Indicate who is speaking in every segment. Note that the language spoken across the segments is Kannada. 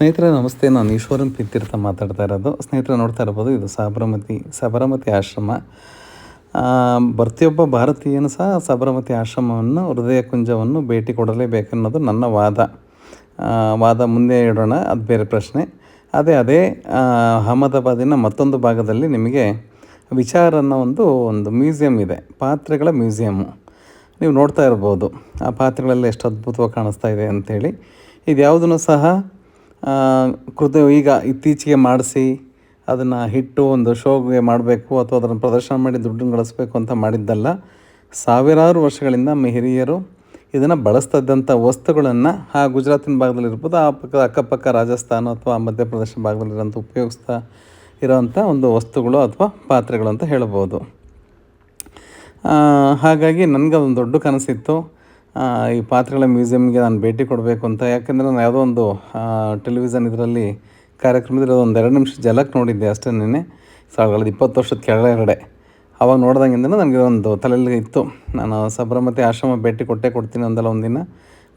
Speaker 1: ಸ್ನೇಹಿತರೆ, ನಮಸ್ತೆ. ನಾನು ಈಶ್ವರನ್ ಪ್ರೀತಿರ್ಥ ಮಾತಾಡ್ತಾ ಇರೋದು. ಸ್ನೇಹಿತರೆ, ನೋಡ್ತಾ ಇರ್ಬೋದು, ಇದು ಸಾಬರಮತಿ, ಸಬರಮತಿ ಆಶ್ರಮ. ಪ್ರತಿಯೊಬ್ಬ ಭಾರತೀಯನು ಸಹ ಸಬರಮತಿ ಆಶ್ರಮವನ್ನು, ಹೃದಯ ಕುಂಜವನ್ನು ಭೇಟಿ ಕೊಡಲೇಬೇಕನ್ನೋದು ನನ್ನ ವಾದ. ವಾದ ಮುಂದೆ ಇಡೋಣ, ಅದು ಬೇರೆ ಪ್ರಶ್ನೆ. ಅದೇ ಅದೇ ಅಹಮದಾಬಾದಿನ ಮತ್ತೊಂದು ಭಾಗದಲ್ಲಿ ನಿಮಗೆ ವಿಚಾರ ಅನ್ನೋ ಒಂದು ಒಂದು ಮ್ಯೂಸಿಯಂ ಇದೆ. ಪಾತ್ರೆಗಳ ಮ್ಯೂಸಿಯಮ್ಮು ನೀವು ನೋಡ್ತಾ ಇರ್ಬೋದು. ಆ ಪಾತ್ರೆಗಳಲ್ಲಿ ಎಷ್ಟು ಅದ್ಭುತವಾಗಿ ಕಾಣಿಸ್ತಾ ಇದೆ ಅಂಥೇಳಿ ಇದು ಯಾವುದನ್ನು ಸಹ ಕೃತ ಈಗ ಇತ್ತೀಚೆಗೆ ಮಾಡಿಸಿ ಅದನ್ನು ಹಿಟ್ಟು ಒಂದು ಶೋಗೆ ಮಾಡಬೇಕು ಅಥವಾ ಅದನ್ನು ಪ್ರದರ್ಶನ ಮಾಡಿ ದುಡ್ಡನ್ನು ಗಳಿಸ್ಬೇಕು ಅಂತ ಮಾಡಿದ್ದಲ್ಲ. ಸಾವಿರಾರು ವರ್ಷಗಳಿಂದ ನಮ್ಮ ಹಿರಿಯರು ಇದನ್ನು ಬಳಸ್ತಿದ್ದಂಥ ವಸ್ತುಗಳನ್ನು ಆ ಗುಜರಾತಿನ ಭಾಗದಲ್ಲಿ ಇರ್ಬೋದು ಆ ಪಕ್ಕ ಅಕ್ಕಪಕ್ಕ ರಾಜಸ್ಥಾನ ಅಥವಾ ಮಧ್ಯಪ್ರದೇಶ ಭಾಗದಲ್ಲಿರೋಂಥ ಉಪಯೋಗಿಸ್ತಾ ಇರೋವಂಥ ಒಂದು ವಸ್ತುಗಳು ಅಥವಾ ಪಾತ್ರೆಗಳು ಅಂತ ಹೇಳ್ಬೋದು. ಹಾಗಾಗಿ ನನಗೆ ಅದೊಂದು ದೊಡ್ಡ ಕನಸಿತ್ತು. ಈ ಪಾತ್ರೆಗಳ ಮ್ಯೂಸಿಯಮ್ಗೆ ನಾನು ಭೇಟಿ ಕೊಡಬೇಕು ಅಂತ. ಯಾಕೆಂದರೆ ನಾನು ಯಾವುದೋ ಒಂದು ಟೆಲಿವಿಷನ್ ಇದರಲ್ಲಿ ಕಾರ್ಯಕ್ರಮದಲ್ಲಿ ಒಂದು ಎರಡು ನಿಮಿಷ ಜಲಕ್ ನೋಡಿದ್ದೆ ಅಷ್ಟೇ ನೆನೆ ಸಾವಿರದ ಇಪ್ಪತ್ತು ವರ್ಷದ ಕೆಳಗಡೆ. ಅವಾಗ ನೋಡ್ದಂಗಿಂದ ನನಗೆ ಒಂದು ತಲೆಯಲ್ಲಿ ಇತ್ತು. ನಾನು ಸಬರಮತಿ ಆಶ್ರಮ ಭೇಟಿ ಕೊಟ್ಟೇ ಕೊಡ್ತೀನಿ ಒಂದಲ್ಲ ಒಂದಿನ.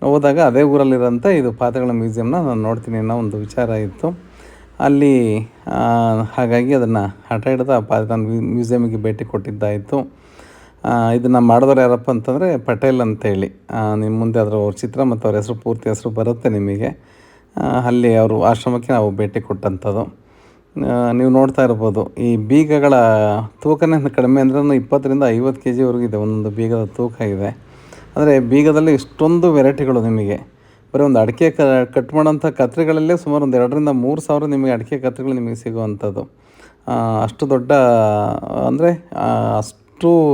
Speaker 1: ಹೋದಾಗ ಅದೇ ಊರಲ್ಲಿರೋಂಥ ಇದು ಪಾತ್ರೆಗಳ ಮ್ಯೂಸಿಯಮ್ನ ನಾನು ನೋಡ್ತೀನಿ ಅನ್ನೋ ಒಂದು ವಿಚಾರ ಇತ್ತು. ಅಲ್ಲಿ ಹಾಗಾಗಿ ಅದನ್ನು ಹಠ ಹಿಡ್ದು ಆ ಪಾತ್ರ ಮ್ಯೂಸಿಯಮ್ಗೆ ಭೇಟಿ ಕೊಟ್ಟಿದ್ದಾಯಿತು. ಇದನ್ನು ಮಾಡಿದವ್ರು ಯಾರಪ್ಪ ಅಂತಂದರೆ ಪಟೇಲ್ ಅಂತೇಳಿ. ನಿಮ್ಮ ಮುಂದೆ ಅದರ ಅವ್ರ ಚಿತ್ರ ಮತ್ತು ಅವ್ರ ಹೆಸರು, ಪೂರ್ತಿ ಹೆಸರು ಬರುತ್ತೆ ನಿಮಗೆ. ಅಲ್ಲಿ ಅವರು ಆಶ್ರಮಕ್ಕೆ ನಾವು ಭೇಟಿ ಕೊಟ್ಟಂಥದ್ದು. ನೀವು ನೋಡ್ತಾ ಇರ್ಬೋದು, ಈ ಬೀಗಗಳ ತೂಕನೇ ಕಡಿಮೆ ಅಂದ್ರೂ ಇಪ್ಪತ್ತರಿಂದ ಐವತ್ತು ಕೆ ಜಿವರೆಗೂ ಇದೆ, ಒಂದೊಂದು ಬೀಗದ ತೂಕ ಇದೆ. ಆದರೆ ಬೀಗದಲ್ಲಿ ಇಷ್ಟೊಂದು ವೆರೈಟಿಗಳು ನಿಮಗೆ. ಬರೀ ಒಂದು ಅಡಿಕೆ ಕ, ಕಟ್ ಮಾಡೋಂಥ ಕತ್ರಿಗಳಲ್ಲೇ ಸುಮಾರು ಒಂದು ಎರಡರಿಂದ ಮೂರು ಸಾವಿರ ನಿಮಗೆ ಅಡಿಕೆ ಕತ್ರಿಗಳು ನಿಮಗೆ ಸಿಗುವಂಥದ್ದು. ಅಷ್ಟು ದೊಡ್ಡ, ಅಂದರೆ ಅಷ್ಟು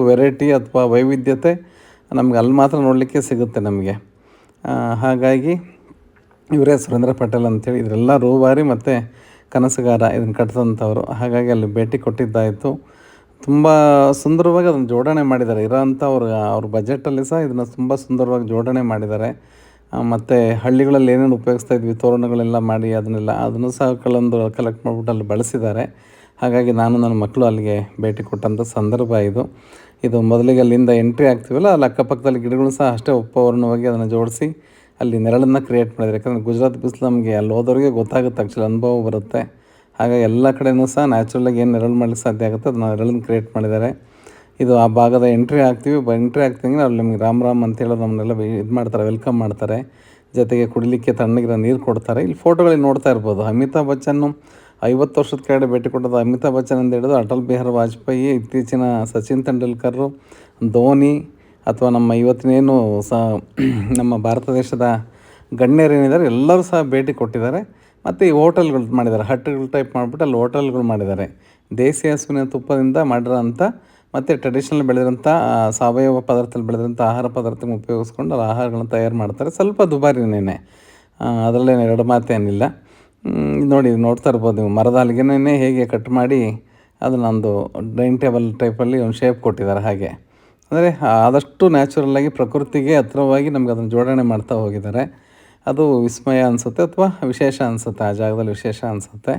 Speaker 1: ವೆರೈಟಿ ಅಥವಾ ವೈವಿಧ್ಯತೆ ನಮ್ಗೆ ಅಲ್ಲಿ ಮಾತ್ರ ನೋಡಲಿಕ್ಕೆ ಸಿಗುತ್ತೆ ನಮಗೆ. ಹಾಗಾಗಿ ಇವರೇ ಸುರೇಂದ್ರ ಪಟೇಲ್ ಅಂತೇಳಿ ಇದರೆಲ್ಲ ರೂಬಾರಿ ಮತ್ತು ಕನಸುಗಾರ ಇದನ್ನು ಕಟ್ಟಿದಂಥವ್ರು ಹಾಗಾಗಿ ಅಲ್ಲಿ ಭೇಟಿ ಕೊಟ್ಟಿದ್ದಾಯಿತು. ತುಂಬ ಸುಂದರವಾಗಿ ಅದನ್ನು ಜೋಡಣೆ ಮಾಡಿದ್ದಾರೆ. ಇರೋಂಥ ಅವ್ರ ಅವ್ರ ಬಜೆಟಲ್ಲಿ ಸಹ ಇದನ್ನು ತುಂಬ ಸುಂದರವಾಗಿ ಜೋಡಣೆ ಮಾಡಿದ್ದಾರೆ. ಮತ್ತು ಹಳ್ಳಿಗಳಲ್ಲಿ ಏನೇನು ಉಪಯೋಗಿಸ್ತಾ ಇದ್ವಿ, ತೋರಣಗಳೆಲ್ಲ ಮಾಡಿ ಅದನ್ನೆಲ್ಲ, ಅದನ್ನು ಸಹ ಕೆಲವೊಂದು ಕಲೆಕ್ಟ್ ಮಾಡಿಬಿಟ್ಟು ಅಲ್ಲಿ ಬಳಸಿದ್ದಾರೆ. ಹಾಗಾಗಿ ನಾನು ನನ್ನ ಮಕ್ಕಳು ಅಲ್ಲಿಗೆ ಭೇಟಿ ಕೊಟ್ಟಂಥ ಸಂದರ್ಭ ಇದು. ಇದು ಮೊದಲಿಗೆ ಅಲ್ಲಿಂದ ಎಂಟ್ರಿ ಆಗ್ತೀವಲ್ಲ, ಅಲ್ಲಿ ಅಕ್ಕಪಕ್ಕದಲ್ಲಿ ಗಿಡಗಳು ಸಹ ಅಷ್ಟೇ ಉಪವರ್ಣವಾಗಿ ಅದನ್ನು ಜೋಡಿಸಿ ಅಲ್ಲಿ ನೆರಳನ್ನು ಕ್ರಿಯೇಟ್ ಮಾಡಿದ್ದಾರೆ ಯಾಕಂದರೆ ಗುಜರಾತ್ ಬಿಸಿಲು ನಮಗೆ ಅಲ್ಲಿ ಹೋದವ್ರಿಗೆ ಗೊತ್ತಾಗುತ್ತೆ ಆ್ಯಕ್ಚುಲಿ ಅನುಭವ ಬರುತ್ತೆ. ಹಾಗಾಗಿ ಎಲ್ಲ ಕಡೆಯೂ ಸಹ ನ್ಯಾಚುರಲಾಗಿ ಏನು ನೆರಳು ಮಾಡಲಿಕ್ಕೆ ಸಾಧ್ಯ ಆಗುತ್ತೆ ಅದನ್ನ ನೆರಳನ್ನು ಕ್ರಿಯೇಟ್ ಮಾಡಿದ್ದಾರೆ. ಇದು ಆ ಭಾಗದ ಎಂಟ್ರಿ ಆಗ್ತೀವಿ. ಬ ಎಂಟ್ರಿ ಆಗ್ತಿದಂಗೆ ಅಲ್ಲಿ ನಿಮಗೆ ರಾಮ್ ರಾಮ್ ಅಂತ ಹೇಳೋದು ನಮ್ಮನ್ನೆಲ್ಲ ಇದು ಮಾಡ್ತಾರೆ ವೆಲ್ಕಮ್ ಮಾಡ್ತಾರೆ. ಜೊತೆಗೆ ಕುಡಿಲಿಕ್ಕೆ ತಣ್ಣಗಿರೋ ನೀರು ಕೊಡ್ತಾರೆ. ಇಲ್ಲಿ ಫೋಟೋಗಳಿಗೆ ನೋಡ್ತಾ ಇರ್ಬೋದು. ಅಮಿತಾಬ್ ಬಚ್ಚನ್ನು ಐವತ್ತು ವರ್ಷದ ಕೆಳಗಡೆ ಭೇಟಿ ಕೊಟ್ಟದ ಅಮಿತಾಬ್ ಬಚ್ಚನ್ ಅಂತ ಹಿಡಿದು ಅಟಲ್ ಬಿಹಾರಿ ವಾಜಪೇಯಿ, ಇತ್ತೀಚಿನ ಸಚಿನ್ ತೆಂಡೂಲ್ಕರ್, ಧೋನಿ ಅಥವಾ ನಮ್ಮ ಇವತ್ತಿನೇನು ಸಹ ನಮ್ಮ ಭಾರತ ದೇಶದ ಗಣ್ಯರೇನಿದ್ದಾರೆ ಎಲ್ಲರೂ ಸಹ ಭೇಟಿ ಕೊಟ್ಟಿದ್ದಾರೆ. ಮತ್ತು ಈ ಹೋಟೆಲ್ಗಳು ಮಾಡಿದ್ದಾರೆ, ಹಟ್ಗಳು ಟೈಪ್ ಮಾಡಿಬಿಟ್ಟು ಅಲ್ಲಿ ಹೋಟೆಲ್ಗಳು ಮಾಡಿದ್ದಾರೆ. ದೇಸಿ ಹಸುವಿನ ತುಪ್ಪದಿಂದ ಮಾಡಿರೋಂಥ ಮತ್ತು ಟ್ರೆಡಿಷ್ನಲ್ ಬೆಳೆದಿರೋಂಥ ಸಾವಯವ ಪದಾರ್ಥದಲ್ಲಿ ಬೆಳೆದಿರೋಂಥ ಆಹಾರ ಪದಾರ್ಥಗಳನ್ನ ಉಪಯೋಗಿಸ್ಕೊಂಡು ಅಲ್ಲಿ ಆಹಾರಗಳನ್ನ ತಯಾರು ಮಾಡ್ತಾರೆ. ಸ್ವಲ್ಪ ದುಬಾರಿನೇ ಅದರಲ್ಲೇನು ಎರಡು ಮಾತೇನಿಲ್ಲ. ನೋಡಿ, ನೋಡ್ತಾ ಇರ್ಬೋದು ನೀವು. ಮರದ ಹೇಗೆ ಕಟ್ ಮಾಡಿ ಅದನ್ನೊಂದು ಡೈನಿಂಗ್ ಟೇಬಲ್ ಟೈಪಲ್ಲಿ ಒಂದು ಶೇಪ್ ಕೊಟ್ಟಿದ್ದಾರೆ ಹಾಗೆ. ಅಂದರೆ ಆದಷ್ಟು ನ್ಯಾಚುರಲ್ಲಾಗಿ ಪ್ರಕೃತಿಗೆ ಹತ್ರವಾಗಿ ನಮಗೆ ಅದನ್ನು ಜೋಡಣೆ ಮಾಡ್ತಾ ಹೋಗಿದ್ದಾರೆ. ಅದು ವಿಸ್ಮಯ ಅನಿಸುತ್ತೆ ಅಥವಾ ವಿಶೇಷ ಅನಿಸುತ್ತೆ? ಆ ಜಾಗದಲ್ಲಿ ವಿಶೇಷ ಅನಿಸುತ್ತೆ.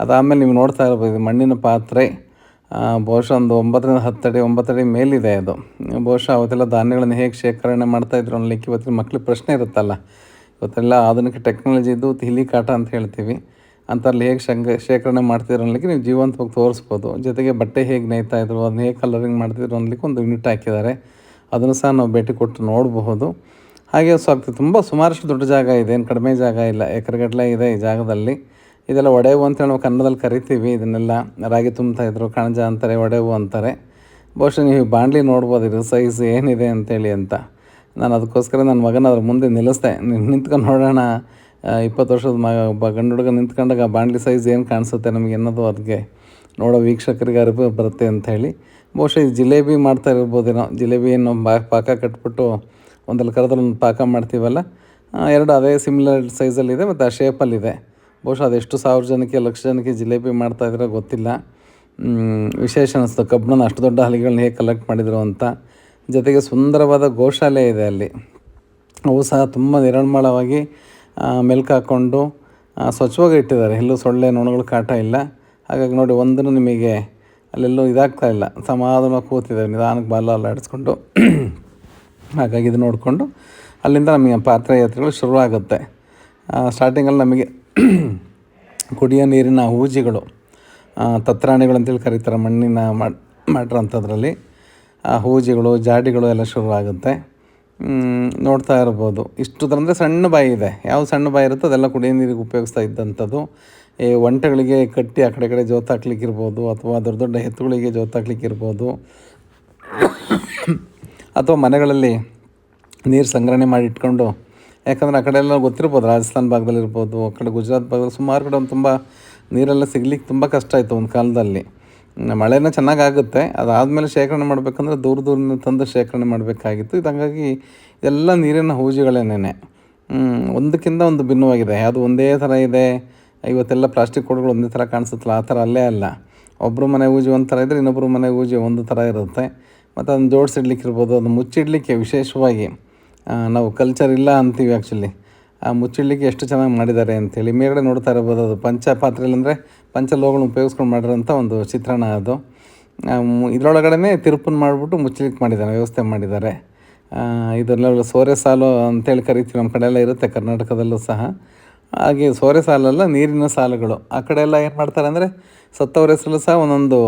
Speaker 1: ಅದಾದಮೇಲೆ ನೀವು ನೋಡ್ತಾ ಇರ್ಬೋದು ಇದು ಮಣ್ಣಿನ ಪಾತ್ರೆ ಬಹುಶಃ ಒಂದು ಒಂಬತ್ತರಿಂದ ಹತ್ತಡಿ ಒಂಬತ್ತಡಿ ಮೇಲಿದೆ ಅದು. ಬಹುಶಃ ಅವತ್ತೆಲ್ಲ ಧಾನ್ಯಗಳನ್ನು ಹೇಗೆ ಶೇಖರಣೆ ಮಾಡ್ತಾಯಿದ್ರು ಅನ್ನಲಿಕ್ಕೆ ಇವತ್ತಿನ ಮಕ್ಳಿಗೆ ಪ್ರಶ್ನೆ ಇರುತ್ತಲ್ಲ. ಇವತ್ತೆಲ್ಲ ಆಧುನಿಕ ಟೆಕ್ನಾಲಜಿ ಇದ್ದು ತಿಲಿ ಕಾಟ ಅಂತ ಹೇಳ್ತೀವಿ. ಅಂಥಲ್ಲಿ ಹೇಗೆ ಶಂಗ, ಶೇಖರಣೆ ಮಾಡ್ತಿದ್ರು ಅನ್ಲಿಕ್ಕೆ ನೀವು ಜೀವಂತವಾಗಿ ತೋರಿಸ್ಬೋದು. ಜೊತೆಗೆ ಬಟ್ಟೆ ಹೇಗೆ ನೇಯ್ತಾ ಇದ್ರು ಅದನ್ನ ಹೇಗೆ ಕಲರಿಂಗ್ ಮಾಡ್ತಿದ್ರು ಅನ್ಲಿಕ್ಕೆ ಒಂದು ಯೂನಿಟ್ ಹಾಕಿದ್ದಾರೆ. ಅದನ್ನು ಸಹ ನಾವು ಭೇಟಿ ಕೊಟ್ಟು ನೋಡಬಹುದು. ಹಾಗೆ ಆಗ್ತದೆ ತುಂಬ ಸುಮಾರಷ್ಟು ದೊಡ್ಡ ಜಾಗ ಇದೆ. ಏನು ಕಡಿಮೆ ಜಾಗ ಇಲ್ಲ. ಎಕರೆಗಟ್ಟಲೆ ಇದೆ ಈ ಜಾಗದಲ್ಲಿ. ಇದೆಲ್ಲ ಒಡೆವು ಅಂತ ನಾವು ಕನ್ನಡದಲ್ಲಿ ಕರಿತೀವಿ. ಇದನ್ನೆಲ್ಲ ರಾಗಿ ತುಂಬ್ತಾ ಇದ್ರು, ಕಣಜ ಅಂತಾರೆ, ಒಡೆವು ಅಂತಾರೆ. ಬಹುಶಃ ನೀವು ಬಾಂಡ್ಲಿ ನೋಡ್ಬೋದು. ಇದು ಸೈಜ್ ಏನಿದೆ ಅಂತೇಳಿ ಅಂತ. ನಾನು ಅದಕ್ಕೋಸ್ಕರ ನನ್ನ ಮಗನ ಅದ್ರ ಮುಂದೆ ನಿಲ್ಲಿಸ್ದೆ. ನಿಂತ್ಕೊಂಡು ನೋಡೋಣ. ಇಪ್ಪತ್ತು ವರ್ಷದ ಮಗ, ಒಬ್ಬ ಗಂಡು ಹುಡುಗ ನಿಂತ್ಕೊಂಡಾಗ ಬಾಂಡ್ಲಿ ಸೈಜ್ ಏನು ಕಾಣಿಸುತ್ತೆ ನಮಗೆ ಅನ್ನೋದು ಅದಕ್ಕೆ ನೋಡೋ ವೀಕ್ಷಕರಿಗೆ ಅರಿವು ಬರುತ್ತೆ ಅಂತ ಹೇಳಿ ಬಹುಶಃ ಇದು ಜಿಲೇಬಿ ಮಾಡ್ತಾ ಇರ್ಬೋದೇನೋ. ಜಿಲೇಬಿ ಏನು ಬಾ, ಪಾಕ ಕಟ್ಬಿಟ್ಟು ಒಂದಲ್ಲಿ ಕರೆದ್ರೆ ಒಂದು ಪಾಕ ಮಾಡ್ತೀವಲ್ಲ ಎರಡು ಅದೇ ಸಿಮಿಲರ್ ಸೈಜಲ್ಲಿದೆ ಮತ್ತು ಆ ಶೇಪಲ್ಲಿದೆ ಬಹುಶಃ ಅದೆಷ್ಟು ಸಾವಿರ ಜನಕ್ಕೆ, ಲಕ್ಷ ಜನಕ್ಕೆ ಜಿಲೇಬಿ ಮಾಡ್ತಾ ಇದ್ರೆ ಗೊತ್ತಿಲ್ಲ. ವಿಶೇಷ ಅನ್ನಿಸ್ತು ಕಬ್ಬಣನ ಅಷ್ಟು ದೊಡ್ಡ ಹಲಿಗಳನ್ನ ಹೇಗೆ ಕಲೆಕ್ಟ್ ಮಾಡಿದರು ಅಂತ. ಜೊತೆಗೆ ಸುಂದರವಾದ ಗೋಶಾಲೆ ಇದೆ ಅಲ್ಲಿ. ಅವು ಸಹ ತುಂಬ ನಿರ್ಮಳವಾಗಿ ಮೆಲ್ಕು ಹಾಕ್ಕೊಂಡು ಸ್ವಚ್ಛವಾಗಿ ಇಟ್ಟಿದ್ದಾರೆ. ಎಲ್ಲೂ ಸೊಳ್ಳೆ, ನೊಣಗಳು ಕಾಟ ಇಲ್ಲ. ಹಾಗಾಗಿ ನೋಡಿ, ಒಂದನ್ನು ನಿಮಗೆ ಅಲ್ಲೆಲ್ಲೂ ಇದಾಗ್ತಾ ಇಲ್ಲ. ಸಮಾಧಾನ ಕೂತಿದ್ದಾರೆ. ನಿಧಾನಕ್ಕೆ ಬಾಲ ಅಲ್ಲಾಡಿಸ್ಕೊಂಡು ಹಾಗಾಗಿ ಇದು ನೋಡಿಕೊಂಡು ಅಲ್ಲಿಂದ ನಮಗೆ ಪಾತ್ರಯಾತ್ರೆಗಳು ಶುರು ಶುರುವಾಗುತ್ತೆ. ಸ್ಟಾರ್ಟಿಂಗಲ್ಲಿ ನಮಗೆ ಕುಡಿಯೋ ನೀರಿನ ಹೂಜಿಗಳು ತತ್ರಾಣಿಗಳು ಅಂತೇಳಿ ಕರೀತಾರೆ. ಮಣ್ಣಿನ ಮಾಡ್ರ ಮಾಡಿರೋಂಥದ್ರಲ್ಲಿ. ಆ ಹೂಜಿಗಳು, ಜಾಡಿಗಳು ಎಲ್ಲ ಶುರುವಾಗುತ್ತೆ ನೋಡ್ತಾ ಇರ್ಬೋದು. ಇಷ್ಟುದ್ರಂದರೆ ಸಣ್ಣ ಬಾಯಿ ಇದೆ. ಯಾವ ಸಣ್ಣ ಬಾಯಿ ಇರುತ್ತೋ ಅದೆಲ್ಲ ಕುಡಿಯೋ ನೀರಿಗೆ ಉಪಯೋಗಿಸ್ತಾ ಇದ್ದಂಥದ್ದು. ಈ ಒಂಟೆಗಳಿಗೆ ಕಟ್ಟಿ ಆ ಕಡೆ ಕಡೆ ಜೋತಾಕ್ಲಿಕ್ಕಿರ್ಬೋದು ಅಥವಾ ದೊಡ್ಡ ದೊಡ್ಡ ಎತ್ತುಗಳಿಗೆ ಜೋತಾಕ್ಲಿಕ್ಕಿರ್ಬೋದು ಅಥವಾ ಮನೆಗಳಲ್ಲಿ ನೀರು ಸಂಗ್ರಹಣೆ ಮಾಡಿ ಇಟ್ಕೊಂಡು, ಯಾಕಂದರೆ ಆ ಕಡೆ ಎಲ್ಲ ಗೊತ್ತಿರ್ಬೋದು, ರಾಜಸ್ಥಾನ ಭಾಗದಲ್ಲಿ ಇರ್ಬೋದು ಆ ಕಡೆ ಗುಜರಾತ್ ಭಾಗದಲ್ಲಿ ಸುಮಾರು ಕಡೆ ಒಂದು ತುಂಬ ನೀರೆಲ್ಲ ಸಿಗ್ಲಿಕ್ಕೆ ತುಂಬ ಕಷ್ಟ ಆಯಿತು ಒಂದು ಕಾಲದಲ್ಲಿ. ಮಳೆನೇ ಚೆನ್ನಾಗಿ ಆಗುತ್ತೆ ಅದಾದಮೇಲೆ ಶೇಖರಣೆ ಮಾಡಬೇಕಂದ್ರೆ ದೂರ ದೂರದಿಂದ ತಂದು ಶೇಖರಣೆ ಮಾಡಬೇಕಾಗಿತ್ತು. ಇದು ಹಂಗಾಗಿ ಇದೆಲ್ಲ ನೀರಿನ ಹೂಜುಗಳೇನೆ ಒಂದಕ್ಕಿಂತ ಒಂದು ಭಿನ್ನವಾಗಿದೆ. ಅದು ಒಂದೇ ಥರ ಇದೆ ಇವತ್ತೆಲ್ಲ ಪ್ಲಾಸ್ಟಿಕ್ ಕೊಡಗಳು ಒಂದೇ ಥರ ಕಾಣಿಸುತ್ತಲ್ಲ, ಆ ಥರ ಅಲ್ಲೇ ಅಲ್ಲ. ಒಬ್ಬರು ಮನೆ ಊಜಿ ಒಂದು ಥರ ಇದ್ದರೆ ಇನ್ನೊಬ್ಬರು ಮನೆ ಊಜಿ ಒಂದು ಥರ ಇರುತ್ತೆ. ಮತ್ತು ಅದನ್ನು ಜೋಡಿಸಿಡ್ಲಿಕ್ಕೆ ಇರ್ಬೋದು ಅದನ್ನು ಮುಚ್ಚಿಡ್ಲಿಕ್ಕೆ ವಿಶೇಷವಾಗಿ ನಾವು ಕಲ್ಚರ್ ಇಲ್ಲ ಅಂತೀವಿ ಆ್ಯಕ್ಚುಲಿ ಆ ಮುಚ್ಚಿಡ್ಲಿಕ್ಕೆ ಎಷ್ಟು ಚೆನ್ನಾಗಿ ಮಾಡಿದ್ದಾರೆ ಅಂತೇಳಿ. ಮೇಲ್ಗಡೆ ನೋಡ್ತಾ ಇರ್ಬೋದು ಅದು ಪಂಚ ಪಾತ್ರೆಯಲ್ಲಿ ಅಂದರೆ ಪಂಚ ಲೋಗಳನ್ನು ಉಪಯೋಗಿಸ್ಕೊಂಡು ಮಾಡಿರೋಂಥ ಒಂದು ಚಿತ್ರಣ ಅದು. ಇದರೊಳಗಡೆ ತಿರುಪನ್ನು ಮಾಡಿಬಿಟ್ಟು ಮುಚ್ಚಲಿಕ್ಕೆ ಮಾಡಿದ್ದಾರೆ ವ್ಯವಸ್ಥೆ ಮಾಡಿದ್ದಾರೆ. ಇದನ್ನೆಲ್ಲ ಸೋರೆ ಸಾಲು ಅಂತೇಳಿ ಕರಿತೀವಿ, ನಮ್ಮ ಕಡೆ ಎಲ್ಲ ಇರುತ್ತೆ, ಕರ್ನಾಟಕದಲ್ಲೂ ಸಹ. ಹಾಗೆ ಸೋರೆ ಸಾಲಲ್ಲ, ನೀರಿನ ಸಾಲುಗಳು. ಆ ಕಡೆ ಎಲ್ಲ ಏನು ಮಾಡ್ತಾರೆ ಅಂದರೆ ಸತ್ತವ್ರ ಹೆಸರಲ್ಲೂ ಸಹ ಒಂದೊಂದು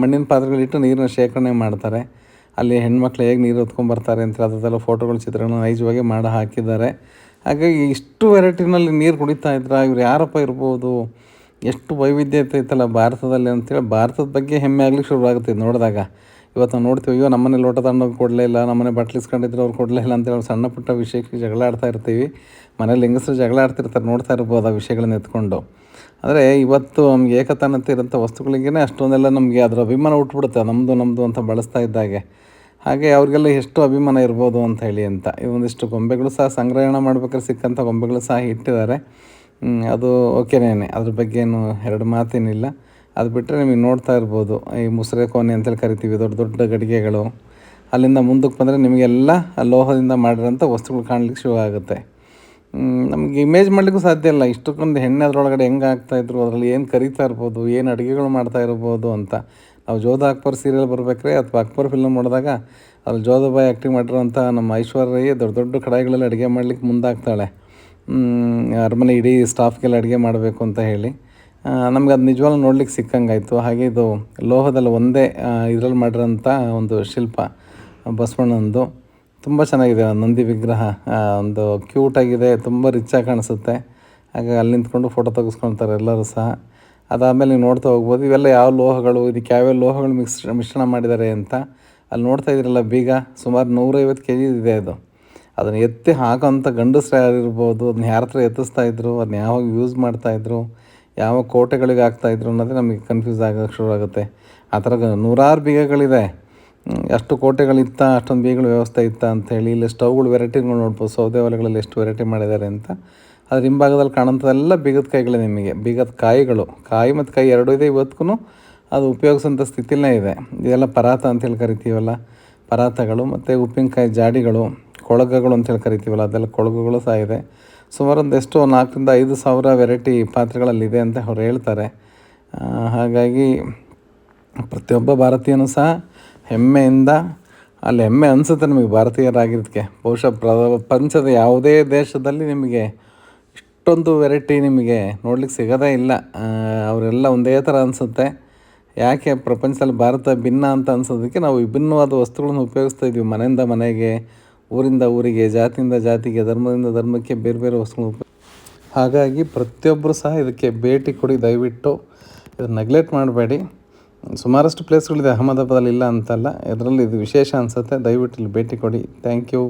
Speaker 1: ಮಣ್ಣಿನ ಪಾತ್ರೆಗಳಿಟ್ಟು ನೀರನ್ನ ಶೇಖರಣೆ ಮಾಡ್ತಾರೆ. ಅಲ್ಲಿ ಹೆಣ್ಮಕ್ಳು ಹೇಗೆ ನೀರು ಹೊತ್ಕೊಂಡ್ಬರ್ತಾರೆ ಅಂತ ಅದರದೆಲ್ಲ ಫೋಟೋಗಳು ಚಿತ್ರಗಳನ್ನ ನೈಜವಾಗಿ ಮಾಡಿ ಹಾಕಿದ್ದಾರೆ. ಹಾಗಾಗಿ ಇಷ್ಟು ವೆರೈಟಿನಲ್ಲಿ ನೀರು ಕುಡಿತಾ ಇದ್ರೆ ಇವ್ರು ಯಾರಪ್ಪ ಇರ್ಬೋದು? ಎಷ್ಟು ವೈವಿಧ್ಯತೆ ಇತ್ತಲ್ಲ ಭಾರತದಲ್ಲಿ ಅಂತೇಳಿ ಭಾರತದ ಬಗ್ಗೆ ಹೆಮ್ಮೆ ಆಗ್ಲಿಕ್ಕೆ ಶುರುವಾಗುತ್ತೆ ನೋಡಿದಾಗ. ಇವತ್ತು ನಾವು ನೋಡ್ತೀವಿ, ಅಯ್ಯೋ, ನಮ್ಮನೆ ಲೋಟ ತಗೊಂಡೋಗಿ ಕೊಡಲೇ ಇಲ್ಲ, ನಮ್ಮನೆ ಬಟ್ಲು ಇಸ್ಕೊಂಡಿದ್ರು ಅವ್ರು ಕೊಡಲೇ ಇಲ್ಲ ಅಂತೇಳಿ ಸಣ್ಣ ಪುಟ್ಟ ವಿಷಯಕ್ಕೆ ಜಗಳ ಆಡ್ತಾ ಇರ್ತೀವಿ. ಮನೇಲಿ ಹೆಂಗಸರು ಜಗಳ ಆಡ್ತಿರ್ತಾರೆ, ನೋಡ್ತಾ ಇರ್ಬೋದು ಆ ವಿಷಯಗಳನ್ನ ಎತ್ಕೊಂಡು. ಆದರೆ ಇವತ್ತು ನಮ್ಗೆ ಏಕತಾನತೆ ಇರೋಂಥ ವಸ್ತುಗಳಿಗೇ ಅಷ್ಟೊಂದೆಲ್ಲ ನಮಗೆ ಅದರ ಅಭಿಮಾನ ಹುಟ್ಬಿಡುತ್ತೆ ನಮ್ಮದು ನಮ್ಮದು ಅಂತ ಬಳಸ್ತಾ ಇದ್ದಾಗೆ ಹಾಗೆ ಅವ್ರಿಗೆಲ್ಲ ಎಷ್ಟು ಅಭಿಮಾನ ಇರ್ಬೋದು ಅಂತ ಹೇಳಿ ಅಂತ. ಈ ಒಂದಿಷ್ಟು ಗೊಂಬೆಗಳು ಸಹ ಸಂಗ್ರಹಣೆ ಮಾಡ್ಬೇಕಾದ್ರೆ ಸಿಕ್ಕಂಥ ಗೊಂಬೆಗಳು ಸಹ ಇಟ್ಟಿದ್ದಾರೆ. ಅದು ಓಕೆನೇನೆ ಅದ್ರ ಬಗ್ಗೆ ಏನು ಎರಡು ಮಾತೇನಿಲ್ಲ. ಅದು ಬಿಟ್ಟರೆ ನಿಮಗೆ ನೋಡ್ತಾ ಇರ್ಬೋದು. ಈ ಮುಸುರೆ ಕೋಣೆ ಅಂತೇಳಿ ಕರಿತೀವಿ, ದೊಡ್ಡ ದೊಡ್ಡ ಗಡಿಗೆಗಳು. ಅಲ್ಲಿಂದ ಮುಂದಕ್ಕೆ ಬಂದರೆ ನಿಮಗೆಲ್ಲ ಲೋಹದಿಂದ ಮಾಡಿರೋಂಥ ವಸ್ತುಗಳು ಕಾಣಲಿಕ್ಕೆ ಶುರು ಆಗುತ್ತೆ. ನಮಗೆ ಇಮೇಜ್ ಮಾಡಲಿಕ್ಕೂ ಸಾಧ್ಯ ಇಲ್ಲ. ಇಷ್ಟಕ್ಕೊಂದು ಹೆಣ್ಣೆ ಅದರೊಳಗಡೆ ಹೆಂಗೆ ಆಗ್ತಾಯಿದ್ರು ಅದರಲ್ಲಿ ಏನು ಕರಿತಾ ಇರ್ಬೋದು, ಏನು ಅಡುಗೆಗಳು ಮಾಡ್ತಾ ಇರ್ಬೋದು ಅಂತ. ನಾವು ಜೋಧ ಅಕ್ಬರ್ ಸೀರಿಯಲ್ ಬರ್ಬೇಕ್ರೆ, ಅಥವಾ ಅಕ್ಬರ್ ಫಿಲ್ಮ್ ನೋಡಿದಾಗ ಅಲ್ಲಿ ಜೋಧಬಾಯಿ ಆ್ಯಕ್ಟಿಂಗ್ ಮಾಡಿರೋಂಥ ನಮ್ಮ ಐಶ್ವರ್ಯ ದೊಡ್ಡ ದೊಡ್ಡ ಕಡಾಯಿಗಳಲ್ಲಿ ಅಡುಗೆ ಮಾಡ್ಲಿಕ್ಕೆ ಮುಂದಾಗ್ತಾಳೆ. ಅರಮನೆ ಇಡೀ ಸ್ಟಾಫ್ಗೆಲ್ಲ ಅಡುಗೆ ಮಾಡಬೇಕು ಅಂತ ಹೇಳಿ. ನಮ್ಗೆ ಅದು ನಿಜವಾಗ್ಲೂ ನೋಡ್ಲಿಕ್ಕೆ ಸಿಕ್ಕಂಗಾಯಿತು. ಹಾಗೆ ಇದು ಲೋಹದಲ್ಲಿ ಒಂದೇ ಇದರಲ್ಲಿ ಮಾಡಿರೋಂಥ ಒಂದು ಶಿಲ್ಪ ಬಸವಣ್ಣಂದು ತುಂಬ ಚೆನ್ನಾಗಿದೆ ನಂದಿ ವಿಗ್ರಹ. ಒಂದು ಕ್ಯೂಟಾಗಿದೆ ತುಂಬ ರಿಚಾಗಿ ಕಾಣಿಸುತ್ತೆ. ಹಾಗೆ ಅಲ್ಲಿ ನಿಂತ್ಕೊಂಡು ಫೋಟೋ ತೆಗೆಸ್ಕೊಳ್ತಾರೆ ಎಲ್ಲರೂ ಸಹ. ಅದಾದಮೇಲೆ ನೀವು ನೋಡ್ತಾ ಹೋಗ್ಬೋದು. ಇವೆಲ್ಲ ಯಾವ ಲೋಹಗಳು, ಇದಕ್ಕೆ ಯಾವ್ಯಾವ ಲೋಹಗಳು ಮಿಕ್ಸ್, ಮಿಶ್ರಣ ಮಾಡಿದ್ದಾರೆ ಅಂತ ಅಲ್ಲಿ ನೋಡ್ತಾ ಇದ್ರಲ್ಲ ಬೀಗ. ಸುಮಾರು ನೂರೈವತ್ತು ಕೆ ಜಿ ಇದೆ ಅದು. ಅದನ್ನು ಎತ್ತಿ ಹಾಕೋಂಥ ಗಂಡಸ್ರು ಯಾರಿರ್ಬೋದು, ಅದನ್ನ ಯಾರ ಹತ್ರ ಎತ್ತಿಸ್ತಾ ಇದ್ರು, ಅದನ್ನ ಯಾವಾಗ ಯೂಸ್ ಮಾಡ್ತಾಯಿದ್ರು ಯಾವ ಕೋಟೆಗಳಿಗೆ ಹಾಕ್ತಾಯಿದ್ರು ಅನ್ನೋದೇ ನಮಗೆ ಕನ್ಫ್ಯೂಸ್ ಆಗೋಕ್ಕೆ ಶುರುವಾಗುತ್ತೆ ಆ ಥರ ನೂರಾರು ಬೀಗಗಳಿದೆ. ಅಷ್ಟು ಕೋಟೆಗಳಿತ್ತ, ಅಷ್ಟೊಂದು ಬೀಗಗಳ ವ್ಯವಸ್ಥೆ ಇತ್ತ ಅಂಥೇಳಿ ಇಲ್ಲಿ ಸ್ಟವ್ಗಳು, ವೆರೈಟಿಗಳು ನೋಡ್ಬೋದು. ಸೌದೆ ಒಲೆಗಳಲ್ಲಿ ಎಷ್ಟು ವೆರೈಟಿ ಮಾಡಿದ್ದಾರೆ ಅಂತ. ಅದ್ರ ಹಿಂಭಾಗದಲ್ಲಿ ಕಾಣೋಂಥದ್ದೆಲ್ಲ ಬೀಗದ ಕಾಯಿಗಳು ನಿಮಗೆ. ಬೀಗದ ಕಾಯಿಗಳು. ಕಾಯಿ ಮತ್ತು ಕಾಯಿ ಎರಡೂ ಇದೆ ಇವತ್ತಿಗೂ. ಅದು ಉಪಯೋಗಿಸೋಂಥ ಸ್ಥಿತಿಲೇ ಇದೆ. ಇದೆಲ್ಲ ಪರಾತ ಅಂತೇಳಿ ಕರಿತೀವಲ್ಲ? ಪರಾತಗಳು ಮತ್ತು ಉಪ್ಪಿನಕಾಯಿ ಜಾಡಿಗಳು, ಕೊಳಗಗಳು ಅಂತೇಳಿ ಕರಿತೀವಲ್ಲ? ಅದೆಲ್ಲ ಕೊಳಗುಗಳು ಸಹ ಇದೆ. ಸುಮಾರು ಎಷ್ಟು ನಾಲ್ಕರಿಂದ ಐದು ಸಾವಿರ ವೆರೈಟಿ ಪಾತ್ರೆಗಳಲ್ಲಿದೆ ಅಂತ ಅವ್ರು ಹೇಳ್ತಾರೆ. ಹಾಗಾಗಿ ಪ್ರತಿಯೊಬ್ಬ ಭಾರತೀಯನೂ ಸಹ ಹೆಮ್ಮೆಯಿಂದ, ಅಲ್ಲಿ ಹೆಮ್ಮೆ ಅನಿಸುತ್ತೆ ನಿಮಗೆ ಭಾರತೀಯರಾಗಿರೋದಕ್ಕೆ ಬಹುಶಃ ಪ್ರಪಂಚದ ಯಾವುದೇ ದೇಶದಲ್ಲಿ ನಿಮಗೆ ಇಷ್ಟೊಂದು ವೆರೈಟಿ ನಿಮಗೆ ನೋಡ್ಲಿಕ್ಕೆ ಸಿಗೋದೇ ಇಲ್ಲ. ಅವರೆಲ್ಲ ಒಂದೇ ಥರ ಅನಿಸುತ್ತೆ. ಯಾಕೆ ಪ್ರಪಂಚದಲ್ಲಿ ಭಾರತ ಭಿನ್ನ ಅಂತ ಅನ್ಸೋದಕ್ಕೆ ನಾವು ವಿಭಿನ್ನವಾದ ವಸ್ತುಗಳನ್ನು ಉಪಯೋಗಿಸ್ತಾ ಇದ್ದೀವಿ. ಮನೆಯಿಂದ ಮನೆಗೆ, ಊರಿಂದ ಊರಿಗೆ, ಜಾತಿಯಿಂದ ಜಾತಿಗೆ, ಧರ್ಮದಿಂದ ಧರ್ಮಕ್ಕೆ ಬೇರೆ ಬೇರೆ ವಸ್ತುಗಳು ಹಾಗಾಗಿ ಪ್ರತಿಯೊಬ್ಬರು ಸಹ ಇದಕ್ಕೆ ಭೇಟಿ ಕೊಡಿ, ದಯವಿಟ್ಟು. ಇದನ್ನು ನೆಗ್ಲೆಕ್ಟ್ ಮಾಡಬೇಡಿ. ಸುಮಾರಷ್ಟು ಪ್ಲೇಸ್ಗಳಿದೆ ಅಹಮದಾಬಾದಲ್ಲಿ ಇಲ್ಲ ಅಂತಲ್ಲ. ಇದರಲ್ಲಿ ಇದು ವಿಶೇಷ ಅನಿಸುತ್ತೆ. ದಯವಿಟ್ಟು ಇಲ್ಲಿ ಭೇಟಿ ಕೊಡಿ. Thank you